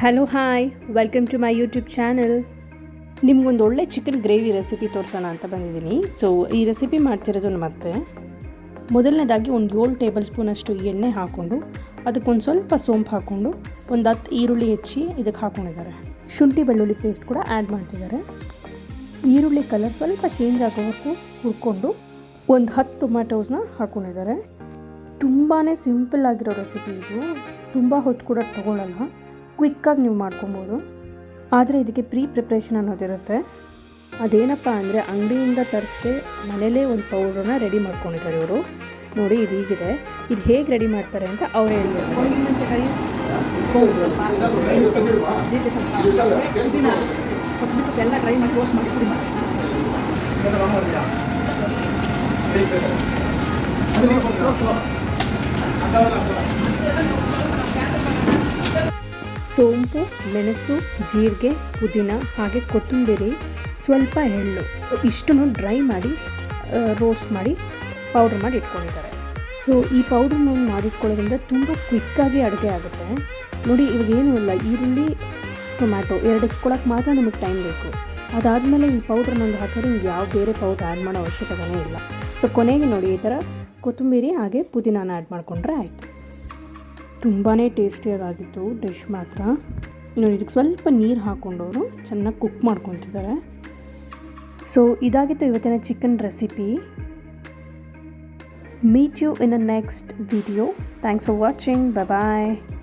Hello hi welcome to my YouTube channel ನಿಮ್ಗೊಂದು ಒಳ್ಳೆ chicken gravy recipe ತೋರಿಸೋಣ ಅಂತ ಬಂದಿದ್ದೀನಿ. ಸೊ ಈ ರೆಸಿಪಿ ಮಾಡ್ತಿರೋದು ಮತ್ತೆ ಮೊದಲನೇದಾಗಿ ಒಂದು ಏಳು ಟೇಬಲ್ ಸ್ಪೂನಷ್ಟು ಎಣ್ಣೆ ಹಾಕ್ಕೊಂಡು, ಅದಕ್ಕೊಂದು ಸ್ವಲ್ಪ ಸೋಂಪು ಹಾಕ್ಕೊಂಡು, ಒಂದು ಹತ್ತು ಈರುಳ್ಳಿ ಹೆಚ್ಚಿ ಇದಕ್ಕೆ ಹಾಕ್ಕೊಂಡಿದ್ದಾರೆ ಶುಂಠಿ ಬೆಳ್ಳುಳ್ಳಿ ಪೇಸ್ಟ್ ಕೂಡ ಆ್ಯಡ್ ಮಾಡ್ತಿದ್ದಾರೆ. ಈರುಳ್ಳಿ ಕಲರ್ ಸ್ವಲ್ಪ ಚೇಂಜ್ ಆಗೋವರೆಗೂ ಹುರ್ಕೊಂಡು, ಒಂದು ಹತ್ತು ಟೊಮ್ಯಾಟೋಸ್ನ ಹಾಕ್ಕೊಂಡಿದ್ದಾರೆ ತುಂಬಾ ಸಿಂಪಲ್ ಆಗಿರೋ ರೆಸಿಪಿ ಇದು. ತುಂಬ ಹೊತ್ತು ಕೂಡ ತೊಗೊಳ್ಳಲ್ಲ ಕ್ವಿಕ್ಕಾಗಿ ನೀವು ಮಾಡ್ಕೊಬೋದು. ಆದರೆ ಇದಕ್ಕೆ ಪ್ರೀ ಪ್ರಿಪ್ರೇಷನ್ ಅನ್ನೋದಿರುತ್ತೆ ಅದೇನಪ್ಪ ಅಂದರೆ ಅಂಗಡಿಯಿಂದ ತರಿಸ್ದೆ ಮನೇಲೇ ಒಂದು ಪೌಡ್ರನ್ನ ರೆಡಿ ಮಾಡ್ಕೊಂಡಿದ್ದಾರೆ ಇವರು. ನೋಡಿ ಇದು ಹೀಗಿದೆ. ಇದು ಹೇಗೆ ರೆಡಿ ಮಾಡ್ತಾರೆ ಅಂತ ಅವ್ರು ಹೇಳಿದ್ದಾರೆ ಮೆಣಸಿನಕಾಯಿ ಸೋಂಪು. ಸ್ವಲ್ಪ ಮೆಣಸು ಜೀರಿಗೆ ಸ್ವಲ್ಪ ಪುದೀನ ಕೊತ್ತಂಬರಿ ಸ್ವಲ್ಪ ಎಲ್ಲ ಟ್ರೈ ಮಾಡಿ ಮಾಡಿ ಸೋಂಪು, ಮೆಣಸು, ಜೀರಿಗೆ, ಪುದೀನ ಹಾಗೆ ಕೊತ್ತಂಬರಿ, ಸ್ವಲ್ಪ ಎಳ್ಳು ಇಷ್ಟನ್ನು ಡ್ರೈ ಮಾಡಿ ರೋಸ್ಟ್ ಮಾಡಿ ಪೌಡ್ರ್ ಮಾಡಿ ಇಟ್ಕೊಂಡಿದ್ದಾರೆ. ಸೊ ಈ ಪೌಡ್ರನ್ನ ಮಾಡಿಟ್ಕೊಳ್ಳೋದ್ರಿಂದ ತುಂಬ ಕ್ವಿಕ್ಕಾಗಿ ಅಡುಗೆ ಆಗುತ್ತೆ. ನೋಡಿ, ಇವಾಗ ಏನೂ ಇಲ್ಲ, ಈರುಳ್ಳಿ ಟೊಮ್ಯಾಟೊ ಎರಡು ಹಚ್ಕೊಳಕ್ಕೆ ಮಾತ್ರ ನಮಗೆ ಟೈಮ್ ಬೇಕು. ಅದಾದಮೇಲೆ ಈ ಪೌಡ್ರನ್ನೊಂದು ಹಾಕಿದ್ರೆ ನಿಮ್ಗೆ ಯಾವ ಬೇರೆ ಪೌಡ್ರ್ ಆ್ಯಡ್ ಮಾಡೋ ಅವಶ್ಯಕತೆಯೇ ಇಲ್ಲ. ಸೊ ಕೊನೆಗೆ ನೋಡಿ, ಈ ಥರ ಕೊತ್ತಂಬರಿ ಹಾಗೆ ಪುದೀನಾನ ಆ್ಯಡ್ ಮಾಡಿಕೊಂಡ್ರೆ ಆಯಿತು. ತುಂಬಾ ಟೇಸ್ಟಿಯಾಗಿತ್ತು ಡಿಶ್ ಮಾತ್ರ. ನೋಡಿ, ಇದಕ್ಕೆ ಸ್ವಲ್ಪ ನೀರು ಹಾಕ್ಕೊಂಡವರು ಚೆನ್ನಾಗಿ ಕುಕ್ ಮಾಡ್ಕೊತಿದ್ದಾರೆ. ಸೊ ಇದಾಗಿತ್ತು ಇವತ್ತಿನ chicken recipe meet you in a next video thanks for watching bye